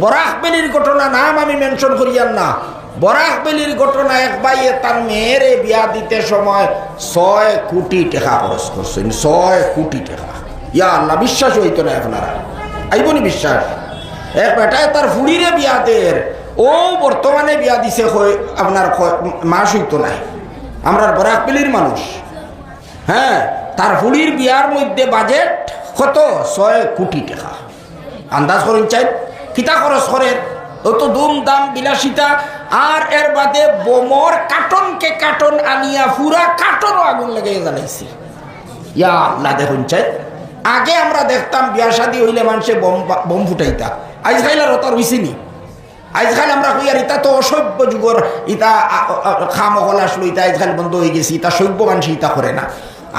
বরাক বেলির ঘটনা নাম আমি মেনশন করিয়ান না। বরাক বেলির ঘটনা এক ভাইয়ে তার মেয়েরে বিয়া দিতে সময় ছয় কোটি টাকা খরচ করছেন, ছয় কোটি টাকা। ইয়া আল্লাহ, বিশ্বাস হইতো না আপনারা। আইবনি বিশ্বাস। এক বেটায় তার ফুড়িরে বিয়া দের ও বর্তমানে বিয়া দিছে কয় আপনার মাস হইতো নাই। আমরা বরাক বেলির মানুষ। হ্যাঁ তার ফুড়ির বিয়ার মধ্যে বাজেট কত? ছয় কোটি টাকা। আন্দাজ করুন চাই। কিতা খরচ করেন ও তো দুম দাম বিলাসিতা। আর এর বাদে বোমর, কাটনকে কাটন আনিয়া ফুরা কাটনও আগুন লেগে জ্বালাইছি। ইয়া আল্লাহ দেখুন চাই। আগে আমরা দেখতাম বিয়া শাদি হইলে মানুষে বোম বোম ফুটাইতা। আজকাল আর ওটা রইছিনি আজকাল আমরা কই আর ইতা তো অসভ্য যুগর, ইতা খামকল আসলো, ইতা আজকাল বন্ধ হয়ে গেছি, ইতা সভ্য মানুষ ইতা করে না।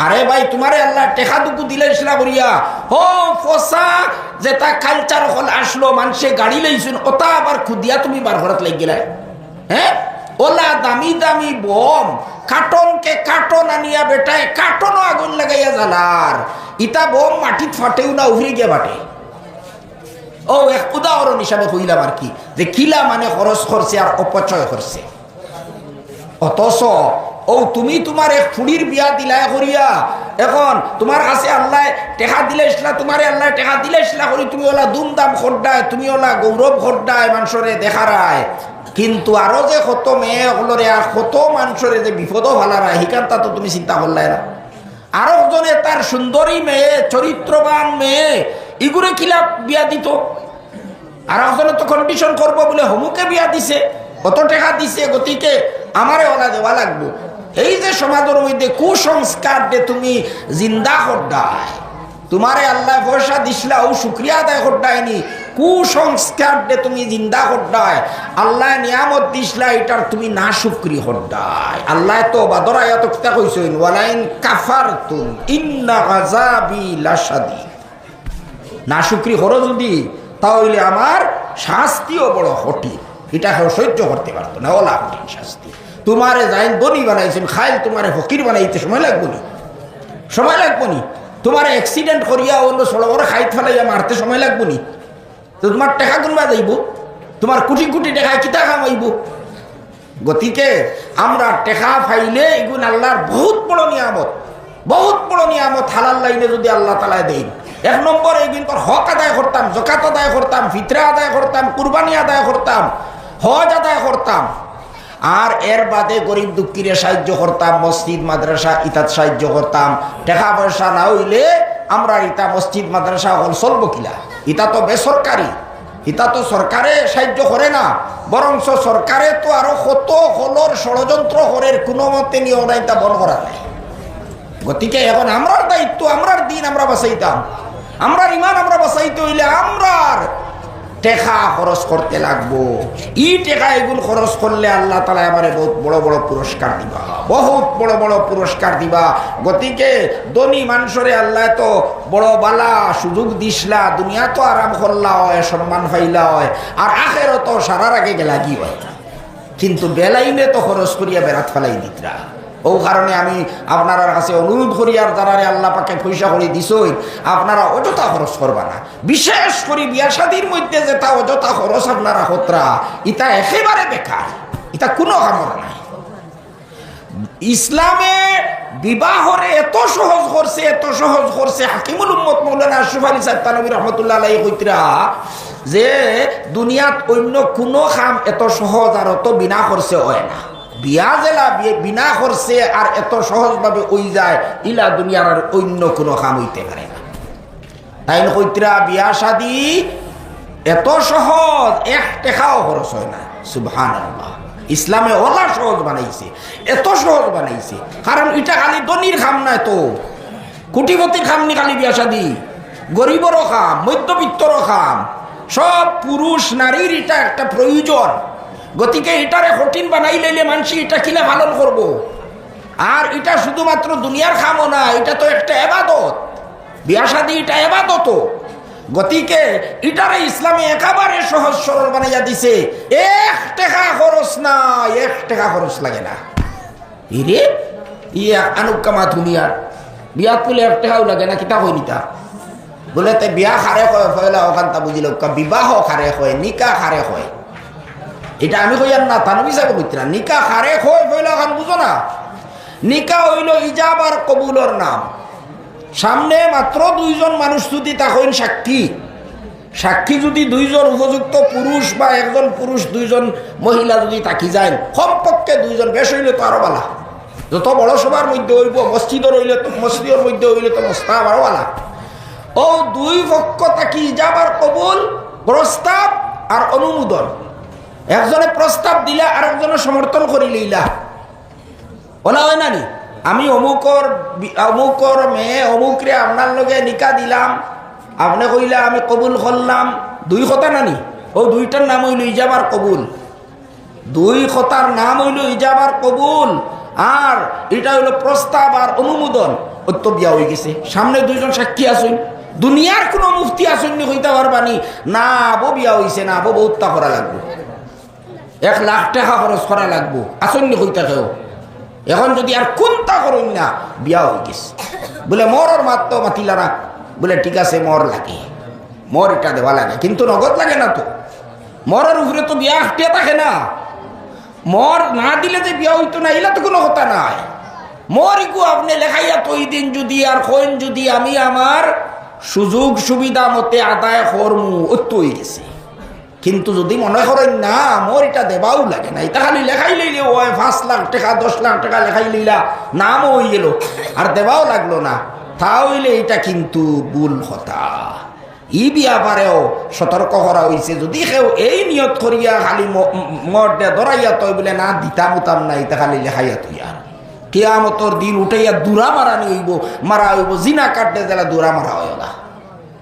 আরে ভাই, তোমারে আল্লাহ টেকা দুকু দিলে সেটা করিয়া হো ফসা, যে তা কালচার হল আসলো, মানুষে গাড়ি লইছুন ওটা আবার খুদিয়া তুমি বার ঘরত লাগ গেলে। হ্যাঁ ওলা দামি দামি বম, কাটনকে কাটন আনিয়া বেটায় কাটনও আগুন লাগাইয়া জ্বালার। ইতা বম মাটিত ফাটেও না উভরে গিয়া বাটে। ও, এক উদাহরণ হিসাবে কইলাম আর কি, যে কিলা মানে খরচ করছে আর অপচয় করছে। অথচ ও, তুমি তোমার এক ফুড়ির বিয়া দিলাই করিয়া। এখন তোমার কাছে আল্লাহ টেকা দিলে ইসলা তোমার আল্লাহ টেকা দিলে ইসলা করি তুমি ওলা দুমদাম খড্ডায় তুমি ওলা গৌরব খড্ডায় মানুষরে দেখারায় কিন্তু আরও যে কত মেয়ে হলরে আর কত মানুষরে যে বিপদও ভালারায় হিকান্তা তো তুমি চিন্তা করলাই না। আরও জনে তার সুন্দরী মেয়ে চরিত্রবান মেয়ে ইগুরে কিলা বিয়া দিত। আর একজনে তো কন্ডিশন করব বলে, হমুকে বিয়া দিছে কত টাকা দিছে, গতিকে আমারে ওলা দেওয়া লাগবো। এই যে সমাজের মধ্যে কুসংস্কার যে তুমি জিন্দা করডায় তোমারে আল্লাহ পয়সা দিসলা ও শুক্রিয়া আদায় করডায়নি কুসংস্কার যে তুমি জিন্দা করডায় আল্লাহ নিয়ামত দিসলা এটার তুমি না শুক্রি করডায় আল্লাহ তো বাদর আয়াত কিতা কইছেন, ওয়ালাইন কাফারতুম, ইন্না আযাবি লাশাদীদ। না শুক্রি হরো যদি, তাহলে আমার শাস্তিও বড় কঠিন। এটা সহ্য করতে পারতো না, ওলা শাস্তি। তোমারে যাই বনি বানাইছেন, খাইল তোমারে ফকির বানাইতে সময় লাগবো নি? সময় লাগবো নি? তোমার অ্যাক্সিডেন্ট করিয়া অন্য ষোলো বড় খাইত ফেলাইয়া মারতে সময় লাগবো নি? তো তোমার টেকা গুনবা যাইব? তোমার কোটি কোটি টাকা কিতা কামাইব? গতিকে আমরা টেকা ফাইলে এগুন আল্লাহর বহুত বড় নিয়ামত, বহুত বড় নিয়ামত হালাল লাইনে যদি আল্লাহ তালায় দেন। এক নম্বর এই কিন্তু হক আদায় করতাম জকাত আদায় করতাম, ফিতরা আদায় করতাম, কুরবানি আদায় করতাম, হজ আদায় করতাম। আর এর বাদে গরিব দুঃখীরে সাহায্য করতাম, মসজিদ, মাদ্রাসা ইতাত সাহায্য করতাম। টাকা পয়সা না হইলে আমরা ইতা মসজিদ, মাদ্রাসা হল চলবো কিলা? ইতা তো বেসরকারি, ইতা তো সরকারে সাহায্য করে না। বরঞ্চ সরকারে তো আরও কত হলর ষড়যন্ত্র হরের কোনো মতে নিয়ে ওরা ইতা বন করা নাই গতিকে এখন আমরার দায়িত্ব, আমরার দিন আমরা বাঁচাইতাম। আমরার ইমান আমরা বাঁচাইতে হইলে আমরার টেকা খরচ করতে লাগবো। ই টেকা এগুলো খরচ করলে আল্লাহ তালা এবারে বহুত বড় বড় পুরস্কার দিবা। বহুত বড় বড় পুরস্কার দিবা। গতিকে ধনী মানুষরে আল্লাহ তো বড় বালা সুযোগ দিসলা, দুনিয়া তো আরাম করলা হয়, সম্মান পাইলা হয়, আর আখের তো সারার আগে গেলা কি হয়। কিন্তু বেলাইনে তো খরচ করিয়া বেড়াত ফেলাই দিতরা। ও কারণে আমি আপনার কাছে অনুরোধ করি আর যারা আল্লাহ পাকে পয়সা করে দিছই আপনারা অযথা খরচ করবা না। বিশেষ করে বিয়া শাদির মধ্যে যেটা অযথা খরচ আপনারা হতরা ইটা একেবারে বেকার। এটা কোনো কামর নাই। ইসলামে বিবাহরে এত সহজ করছে, এত সহজ করছে, হাকিমুল উম্মত মৌলানা আশরফ আলী সাহেব তানবী রহমতুল্লাহ আলাই কইতরা, যে দুনিয়াত অন্য কোনো কাম এত সহজ আর অত বিনা করছে হয় না। বিয়া জেলা বিনা করছে আর এত সহজভাবে ওই যায়, ইলা দুনিয়ার আর অন্য কোনো কাম হইতে পারে না। তাই কইতরা, বিয়া শাদি এত সহজ, এক টেকাও খরচ হয় না। সুবহান ইসলামে ওলা সহজ বানাইছে, এত সহজ বানাইছে। কারণ এটা খালি দনির খাম না তো। কোটিপতির খাম নি খালি বিয়া শাদি। গরিবরও খাম, মধ্যবিত্তরও খাম। সব পুরুষ নারীর এটা একটা প্রয়োজন। গতিকে এটারে কঠিন বানাই লইলে মানুষ এটা কিনা পালন করব। আর এটা শুধুমাত্র দুনিয়ার খামো না, এটা তো একটা এবাদত। বিয়া শাদি এটা এবাদত গতিকে এটারে ইসলামে একেবারে সহজ সরল বানাইয়া দিছে। এক টাকা খরচ না এক টাকা খরচ লাগে না। ইরে, ইয়া আনুকামা দুনিয়ার বিয়াত পেলে এক টাকাও লাগে না কিতা হয়নি তা। বলে তে বিয়া খারে কয় ফয়লা ওখান তা বুঝিল বিবাহ খারে কয় নিকা খারে কয় এটা আমি কইয়ার না, তানবি সাহেব কইতে না। নিকা খারে কয় ফয়লা ওখান বুঝো না। নিকা হইল ইজাব আর কবুলর নাম। সামনে মাত্র দুইজন মানুষ যদি তখন সাক্ষী। সাক্ষী যদি দুইজন উপযুক্ত পুরুষ বা একজন পুরুষ, দুইজন মহিলা যদি তাকি যায়, কমপক্ষে দুইজন বেশ হইলে তো আরও বালা। যত বড় সভার মধ্যে হইব মসজিদর হইলে তো, মসজিদের মধ্যে হইলে তো মস্তাব আরও বালা। ও দুই পক্ষ তাকি যাবার কবুল, প্রস্তাব আর অনুমোদন। একজনে প্রস্তাব দিলা আর একজনে সমর্থন করি লইলা। ওলা হয় না নি? আমি অমুকর অমুকর মেয়ে অমুকরে আপনার লগে নিকা দিলাম। আপনি কইলা, আমি কবুল করলাম দুই কথা নানি ও দুইটার নাম হইল ইজাবার কবুল। দুই কথার নাম হইল ইজাবার কবুল। আর এটা হইল প্রস্তাব আর অনুমোদন। অত্য বিয়া হয়ে গেছে। সামনে দুইজন সাক্ষী আসুন দুনিয়ার কোনো মুফতি আসুন হইতে পারবানি না? আবো বিয়া হইছে না আবো বহুত্তা করা লাগবে। এক লাখ টাকা খরচ করা লাগবো। আসন্ন হইতে কেউ এখন যদি আর কোনটা করুন না, বিয়া হয়ে গেছে। বলে মরর মাত্র মাতিলা না বলে, ঠিক আছে, মর লাগে। মর এটা দেওয়া লাগে। কিন্তু নগদ লাগে না তো। মরার উপরে তো বিয়া হাটিয়া থাকে না। মর না দিলে যে বিয়া হইতো না, এলা তো কোনো কথা নাই। মর ইকু আপনি লেখাইয়া তৈ দিন যদি আর কইন যদি আমি আমার সুযোগ সুবিধা মতে আদায় করমু। অত্য হয়ে গেছে। কিন্তু যদি মনে করেন না, মোর এটা দেবাও লাগে না এটা খালি লেখাই লইলে ওই পাঁচ লাখ টাকা, দশ লাখ টাকা লেখাই লইলা নামও হয়ে গেল, আর দেবাও লাগল না। তা হইলে এটা কিন্তু ভুল কথা। ই বিয়াপারেও সতর্ক করা হয়েছে যদি কেউ এই নিয়ত করিয়া খালি মর ধরাইয়া তই বলে, না দিতাম উতাম না এটা খালি লেখাইয়া তুই আর কেয়ামতর দিন উঠাইয়া দূরা মারানি হইব মারা হইব, জিনা কাটতে দিলে দূরা মারা না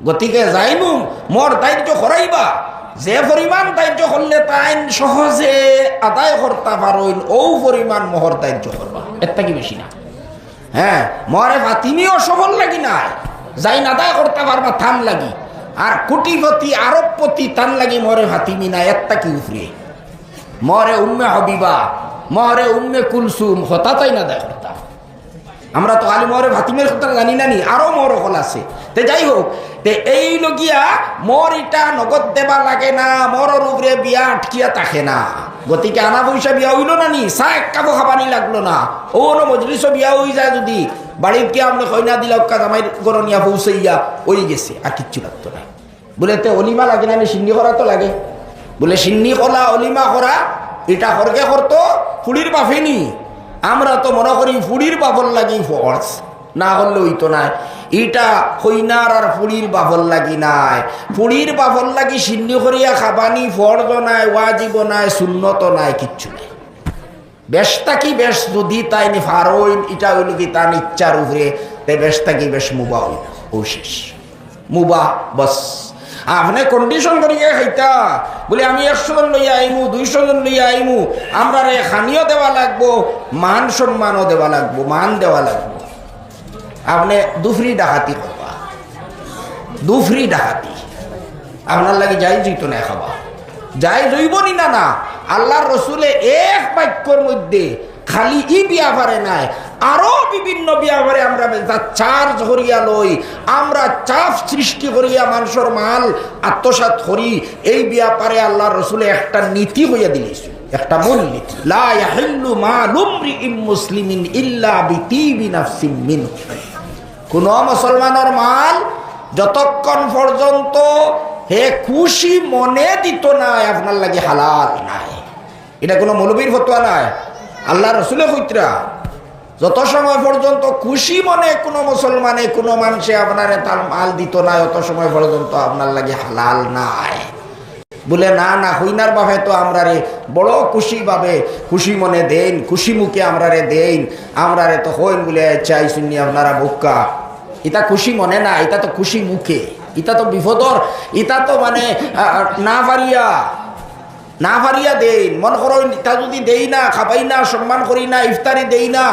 গতিকে যাইমু মোর দায়িত্ব করাইবা যে পরিমাণ দায়িত্ব করলে তাই সহজে আদায় করতে পারইন ও পরিমাণ মোহর দায়িত্ব করবা। এটা কি বেশি না। হ্যাঁ মরে ফাতিমিও সফল লাগি না যাই আদায় করতে পারবা থান লাগি। আর কোটিপতি, আরবপতি তান লাগি মরে ফাতিমি না একটা কি উফরে মরে উম্মে হবিবা মরে উম্মে কুলসুম, হতা তাই না দেয় করতা আমরা তো খালি মরে ভাতিমের কথা জানি না নি, আরও মর হল আছে। তে যাই হোক, তে এই লগিয়া মর ইটা নগদ দেবা লাগে না মরর উপরে বিয়া আটকিয়া থাকে না। গতিকে আনা পয়সা বিয়া হইল না নি, চা এক কাপো খাবানি লাগল না। ও ন মজলিসও বিয়া হয়ে যায় যদি বাড়ির কি আপনি কইনা দিল জামাই গরনিয়া পৌঁছাইয়া ওই গেছে, আর কিচ্ছু লাগতো না। বলে তে অলিমা লাগে না সিন্নি করা তো লাগে। বলে সিন্নি কলা অলিমা করা এটা করকে করতো ফুলির বাফেনি আমরা তো মনে করি ফুড়ির বাবল লাগি ফর্স। না হলে হইতো নাই। এটা হইনার আর ফুড়ির বাবল লাগি নাই। ফুড়ির বাবল লাগি সিন্নি করিয়া খাবানি ফর্জ নাই, ওয়াজিব নাই শূন্যত নাই, কিচ্ছু নাই। বেশটা কি বেশ যদি তাই নি ফারইন এটা হইল কি তার ইচ্ছার উপরে, তে বেশটা কি বেশ মুবা হইল। ও শেষ মুবা বস। আপনি কন্ডিশন করিয়া খাইতা। বলে, আমি একশো জন লইয়া আইমু, দুইশো জন লইয়া আইমু, আমরা রে খানিও দেওয়া লাগবো, মান সম্মানও দেওয়া লাগবো, মান দেওয়া লাগবো। আপনি দুফরি ডাকাতি করবা। দুফরি ডাকাতি। আপনার লাগে যাই যেত না খাবা। যাই জৈব নি না না আল্লাহর রসুলে এক বাক্যর মধ্যে খালি ই বিয়াভারে নাই আরও বিভিন্ন বিয়াভারে আমরা চার্জ করিয়া লই, আমরা চাপ সৃষ্টি করিয়া মানুষের মাল আত্মসাত করি, এই ব্যাপারে আল্লাহ রসুলে একটা নীতি হইয়া দিলেছে একটা মূল নীতি। লা ইয়াহিল্লু মালুম রিইম মুসলিমিন ইল্লা বিতিবি নাফসিন মিনহু। কোন মুসলমানের মাল যতক্ষণ পর্যন্ত হে খুশি মনে দিত না, আপনার লাগে হালাল নাই। এটা কোনো মৌলবীর ফতোয়া নাই। আল্লাহ রসুলের কইতরা যত সময় পর্যন্ত খুশি মনে কোনো মুসলমানে, কোনো মানুষে আপনার তার মাল দিত না অত সময় পর্যন্ত আপনার লাগে হালাল নাই। বলে, না না, হইনার বাপে তো আমরা রে বড় খুশি ভাবে খুশি মনে দেন, খুশি মুখে আমরা রে দেন। আমরা রে তো হইন বলে চাই শুনি আপনারা বুক্কা এটা খুশি মনে না এটা তো খুশি মুখে। এটা তো বিপদর এটা তো মানে না পারিয়া। না পারিয়া দেই মন করো তা যদি দেই না, খাবাই না, সম্মান করি না, ইফতারি দেই না,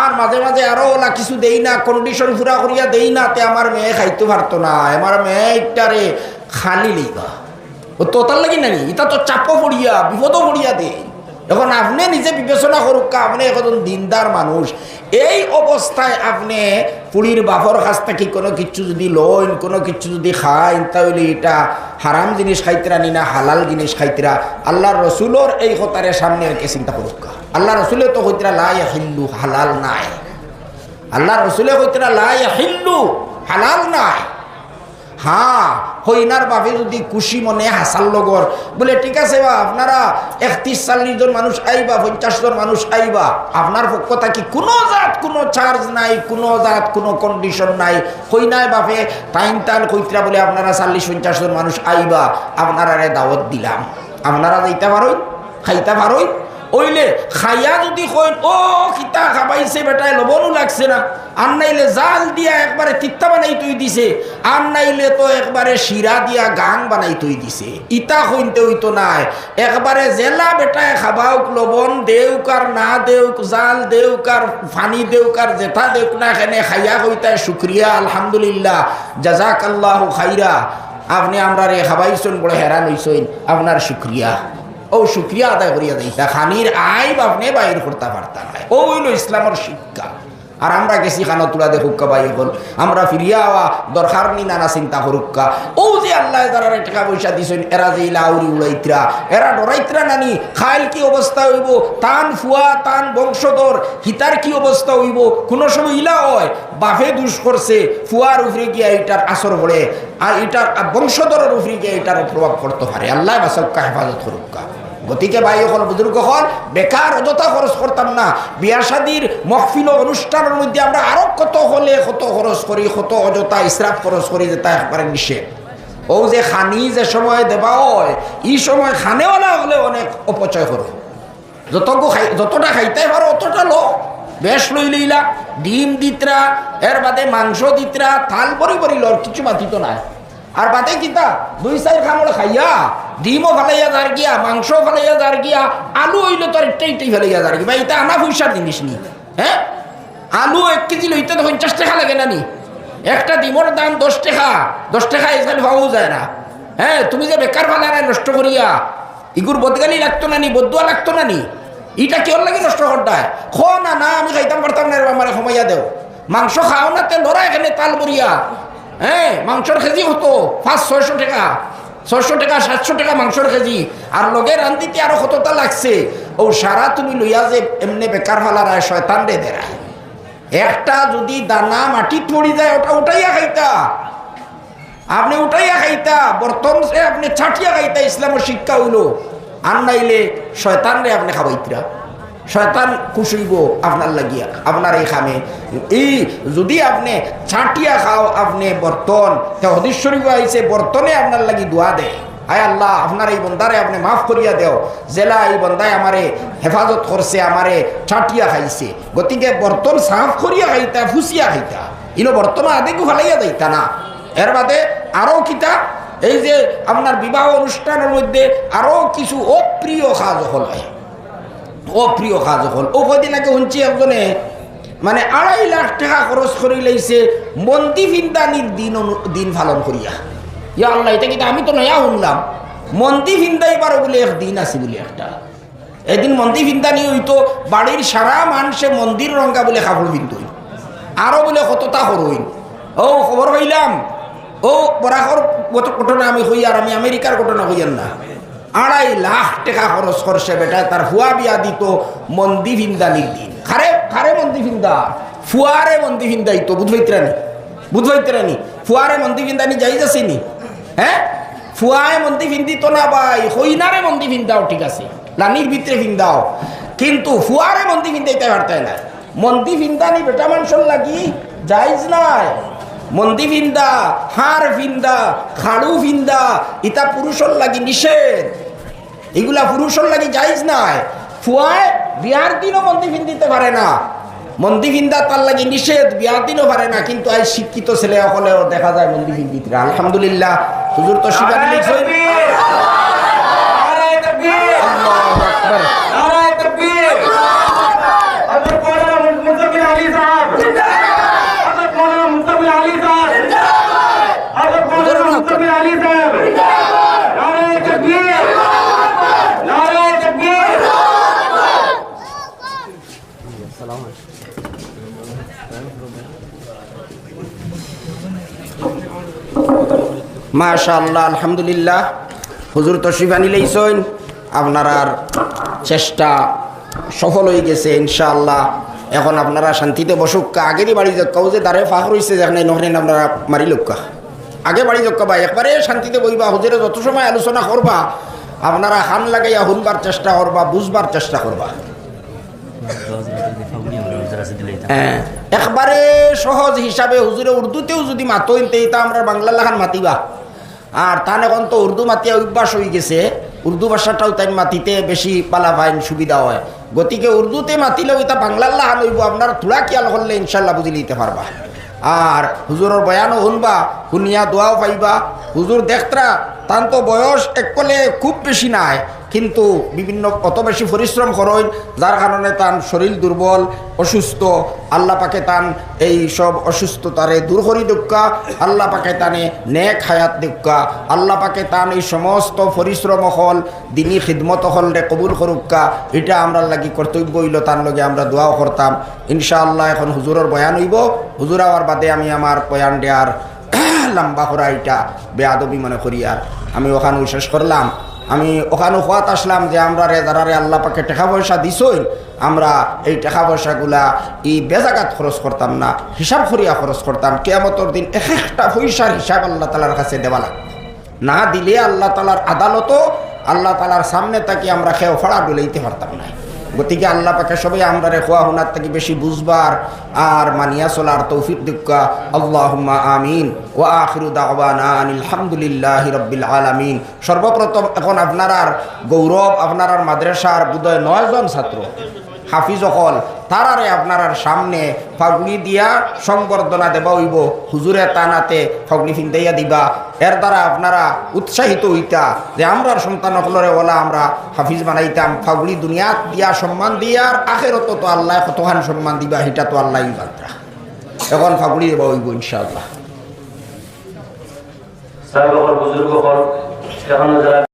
আর মাঝে মাঝে আরও ওলা কিছু দেই না কন্ডিশন পুরা করিয়া দেই না, তে আমার মেয়ে খাইতে পারতো না, আমার মেয়ে ইটারে খালি লইবা ও তোতার লাগি নানি ইটা তো চাপও পড়িয়া, বিপদও পড়িয়া দে এখন আপনি নিজে বিবেচনা করুক আপনি এখন দিনদার মানুষ। এই অবস্থায় আপনি পুরীর বাফর কাছ থেকে কোনো কিছু যদি লইন, কোনো কিছু যদি খাইন, তাহলে এটা হারাম জিনিস খাইতরা, নি না হালাল জিনিস খাইতরা। আল্লাহর রসুলোর এই কথারে সামনে কে চিন্তা করুক আল্লাহ রসুলে তো হইতরা লাই হিল্লু হালাল নাই। আল্লাহ রসুলে হইতরা লাই হিল্লু হালাল নাই। হ্যাঁ হইনার বাপে যদি খুশি মনে হাসাল লগর, বলে ঠিক আছে বা, আপনারা একত্রিশ, চল্লিশ জন মানুষ আইবা, পঞ্চাশ জন মানুষ আইবা, আপনার পক্ষ থাকি কোনো জাত, কোনো চার্জ নাই, কোনো জাত, কোনো কন্ডিশন নাই। হইনায় বাপে টাইম টান কইতরা বলে আপনারা চল্লিশ, পঞ্চাশ জন মানুষ আইবা আপনারা দাওয়াত দিলাম। আপনারা যাইতে পারোই, খাইতে পারোই। ওইলে খাইয়া যদি কইন, ও খিতা খাবাইছে বেটায় লবণও লাগছে না। আর নাইলে জাল দিয়া একবারে তিত্তা বানাই তুই দিছে। আর নাইলে তো একবারে শিরা দিয়া গাং বানাই তুই দিছে। ইতা কইনতে হইতো নাই। একবারে জেলা বেটায় খাবাউক, লবণ দেউক আর না দেউক, জাল দেউক আর ফানি দেউক আর জেঠা দেউক না এখানে খাইয়া কইতায় শুক্রিয়া, আলহামদুলিল্লাহ জাজাক আল্লাহ খাইরা। আপনি আমরা রে খাবাইছেন বড় হেরান হইছেন। আপনার শুক্রিয়া। ও শুক্রিয়া আদায় করিয়া দিতা খানির আইব আপনি বাইর করতে পারতাম ও হইল ইসলামের শিক্ষা। আর আমরা গেছি খানো তুলা দেখুক্কা বাই হল আমরা ফিরিয়া আওয়া দরকার নি নানা চিন্তা করুক্কা। ও যে আল্লাহ তারা টাকা পয়সা দিছেন, এরা যে লাউরি উড়াইত্রা। এরা ডরাইত্রা নানি, খাইল কি অবস্থা হইব? তান ফুয়া, তান বংশধর, হিতার কি অবস্থা হইব? কোনো সময় ইলা হয় বাফে দুষ করছে, ফুয়ার উপরে গিয়া এটার আসর পড়ে। আর এটার বংশধরের উপরে গিয়া এটার প্রভাব পড়তে পারে। আল্লাহ বাসক্কা হেফাজত করুক্কা। গতিকে ভাই হল বুজুর্গ হল বেকার অযথা খরচ করতাম না। বিয়া শাদির মহফিল অনুষ্ঠানের মধ্যে আমরা আরও কত হলে কত খরচ করি, কত অযথা ইসরাফ খরচ করি যেটা একবারে নিষেধ। ও যে খানি যে সময় দেবা হয় এই সময় খানেওয়ালা হলে অনেক অপচয় করো যতটুকু খাই, যতটা খাইতে পারো অতটা লো। বেশ লই লইলা, ডিম দিতরা, এর বাদে মাংস দিতরা, থাল পরি পরি লর, কিছু মাতিত নাই। আর বাদে কিতা, দুই চার খামড় খাইয়া ডিমও ফেলাইয়া যার গিয়া মাংস ফেলাইয়া যার গিয়া, আলু হইলে তো ইটাই ইটাই ফেলাইয়া যার গিয়া। এটা আনা পয়সার জিনিস নি হ্যাঁ? আলু এক কেজি লইতে তো পঞ্চাশ টাকা লাগে না নি? একটা ডিমর দাম দশ টাকা দশ টাকা এখানে পাওয়াও যায় না। হ্যাঁ তুমি যে বেকার ফালারায় নষ্ট করিয়া, ইগুর বদগালি লাগতো না নি, বদুয়া লাগতো না নি? ইটা কেউ লাগে নষ্ট করতায় খ না না, আমি খাইতাম পারতাম না আমার সময়া দেও। মাংস খাও না তে লড়া এখানে তাল বরিয়া হ্যাঁ মাংসর কেজি হতো, পাঁচ, ছয়শো টাকা। ছয়শো টাকা, সাতশো টাকা মাংসর কেজি। আর লগে রান্ধিতে আরও কতটা লাগছে। ও সারা তুমি লইয়া যে এমনি বেকার ফালারায় শয়তান রে একটা যদি দানা মাটি পড়ি যায়, ওটা উঠাইয়া খাইতা। আপনি উঠাইয়া খাইতা বর্তন সে আপনি ছাটিয়া খাইতা ইসলামের শিক্ষা হইল। আর নাইলে শয়তান রে আপনি খাবাইতরা শয়তান খুশিব আপনার লাগিয়া, আপনার এই খামে এই যদি আপনি চাটিয়া খাও আপনি বর্তন হদিস শরীফ আইছে, বর্তনে আপনার লাগি দোয়া দেয় আয় আল্লাহ, আপনার এই বন্দারে আপনি মাফ করিয়া দেও। জেলা এই বন্দায় আমারে হেফাজত করছে, আমারে ছাটিয়া খাইছে। গতিকে বর্তন সাফ করিয়া খাইতা ফুসিয়া খাইতা। ইনো বর্তমান আদেকু ফালাইয়া যাইতা না। এর বাদে আরও কিতা? এই যে আপনার বিবাহ অনুষ্ঠানের মধ্যে আরও কিছু অপ্রিয় কাজ হল। অপ্রিয় কাজ হল। ও কদিন আগে শুনছি একজনে মানে আড়াই লাখ টাকা খরচ করে লাইছে মন্দি ফিন্দানির দিন দিন পালন করিয়া ইয়া আল্লাহ এটা কিন্তু আমি তো নয়া শুনলাম। মন্দি ফিন্দাইবার বলে এক দিন আছে বলে একটা। এদিন মন্দি ফিন্দানি হইতো বাড়ির সারা মানুষে মন্দির রঙ্গা বলে কাপড় পিন্ধই আরও বলে কতটা করইন ও খবর পাইলাম। ও বরাকর কত ঘটনা আমি হই আর আমি আমেরিকার ঘটনা হইয়ান না? আড়াই লাখ টাকা খরচ করছে বেটা, তার ফুয়া বিয়া দিত মন্দি ফিন্দানির দিন। খারে খারে মন্দি ফিন্দা ফুয়ারে মন্দি ফিন্দাইতো বুঝবাইতরানি বুঝবাইতরানি ফুয়ারে মন্দি ফিন্দানি যাই যাসিনি হ্যাঁ? ফুয়ায় মন্দি ফিন্দিত না ভাই, হইনারে মন্দি ফিন্দাও ঠিক আছে লানির ভিতরে ফিন্দাও কিন্তু ফুয়ারে মন্দি ফিন্দাইতে পারতায় না। মন্দি ফিন্দানি বেটা মানুষের লাগি যাইজ নাই। মন্দি ফিন্দা হাড় ফিন্দা খাড়ু ফিন্দা ইটা পুরুষর লাগি নিষেধ। এগুলা পুরুষর লাগি যাইজ নাই। ফুয়ায় বিয়ার দিনও মন্দি ফিন্দিতে পারে না। মন্দি ফিন্দা তার লাগি নিষেধ, বিয়ার দিনও পারে না, কিন্তু আজ শিক্ষিত ছেলে হলেও দেখা যায় মন্দি ফিন্দিতে আলহামদুলিল্লাহ, হুজুর তো শিকার মাশা আল্লাহ আলহামদুলিল্লাহ। হুজুর তশরিফ আনি লইছইন আপনার চেষ্টা সফল হয়ে গেছে ইনশাআল্লাহ। এখন আপনারা শান্তিতে বসুক। আগেরই বাড়ি যাক কাউ যে দাঁড়ে ফাঁক রয়েছে যেখানে নহরেন আপনারা মারি লোকা আগে বাড়ি যাক বা একবারে শান্তিতে বইবা হুজুরে যত সময় আলোচনা করবা আপনারা হান লাগাইয়া শুনবার চেষ্টা করবা বুঝবার চেষ্টা করবা। হ্যাঁ, একবারে সহজ হিসাবে হুজুরে উর্দুতেও যদি মাতইন তেইতা আমরা বাংলা লাখান মাতিবা। আর তান এখন তো উর্দু মাতিয়া অভ্যাস হয়ে গেছে। উর্দু ভাষাটাও তাই মাতিতে বেশি পালা পাইন সুবিধা হয়। গতিকে উর্দুতে মাতিলেও এটা বাংলার লাহান হইব। আপনার থোড়া কিয়াল হলে ইনশাল্লাহ বুঝি নিতে পারবা। আর হুজুরের বয়ানও শুনবা, শুনিয়া দোয়াও পাইবা। হুজুর দেখতরা তান তো বয়স একলে খুব বেশি নাই। কিন্তু বিভিন্ন কত বেশি পরিশ্রম করেন, যার কারণে তান শরীর দুর্বল, অসুস্থ, আল্লাহ পাকে তান এই সব অসুস্থতারে দূর করি দক্ষা আল্লাহ পাকে তানে নেক হায়াত দক্ষা আল্লাহ পাকে তান এই সমস্ত পরিশ্রম হল, দিনী খিদমত হল রে কবুল করুক্কা, এটা আমরা লাগি কর্তব্য হইল তার লগে আমরা দোয়াও করতাম। ইনশাআল্লাহ এখন হুজুরের বয়ান হইব। হুজুর আওয়ার বাদে আমি আমার বয়ান দেওয়ার লম্বা করা এটা বেয়াদবি মনে করি আর। আমি ওখানে শেষ করলাম। আমি ওখানে হাত আসলাম যে আমরা রে যারা রে আল্লাহ পাকে টাকা পয়সা দিছই আমরা এই টাকা পয়সাগুলা এই বেজাগাত খরচ করতাম না, হিসাব করিয়া খরচ করতাম। কেয়ামতর দিন এক একটা পয়সার হিসাব আল্লাহ তালার কাছে দেওয়া লাগবে। না দিলে আল্লাহ তালার আদালতও আল্লাহ তালার সামনে তাকে আমরা খেয়ে ফাড়া ডুলাইতে পারতাম না। গতিকে আল্লাহ পাকে সবাই আমরা খোয়া হুনার থেকে বেশি বুঝবার আর মানিয়া চলার তৌফিক দিকা আল্লাহ আমিন। ও আখিরু দাওয়ানা আলহামদুলিল্লাহ রব্বিল আলামিন। সর্বপ্রথম এখন আপনার গৌরব, আপনার মাদ্রাসার বোধহয় নয়জন ছাত্র। হাফিজ অকল তারারে আপনার সামনে ফাগুলি দিয়া সংবর্ধনা দেবা হইব। হুজুরে তানাতে ফাগুলি ফিন্দাইয়া দিবা। এর দ্বারা আপনারা উৎসাহিত হইতা যে আমরার সন্তান অকলরে ওলা আমরা হাফিজ বানাইতাম। ফাগুলি দুনিয়াত দিয়া সম্মান দিয়া আর আখেরত তো আল্লাহ কতখান সম্মান দিবা, সেটা তো আল্লাহ বার্তা এখন ফাগুলি দেবা হইব ইনশাআল্লাহ।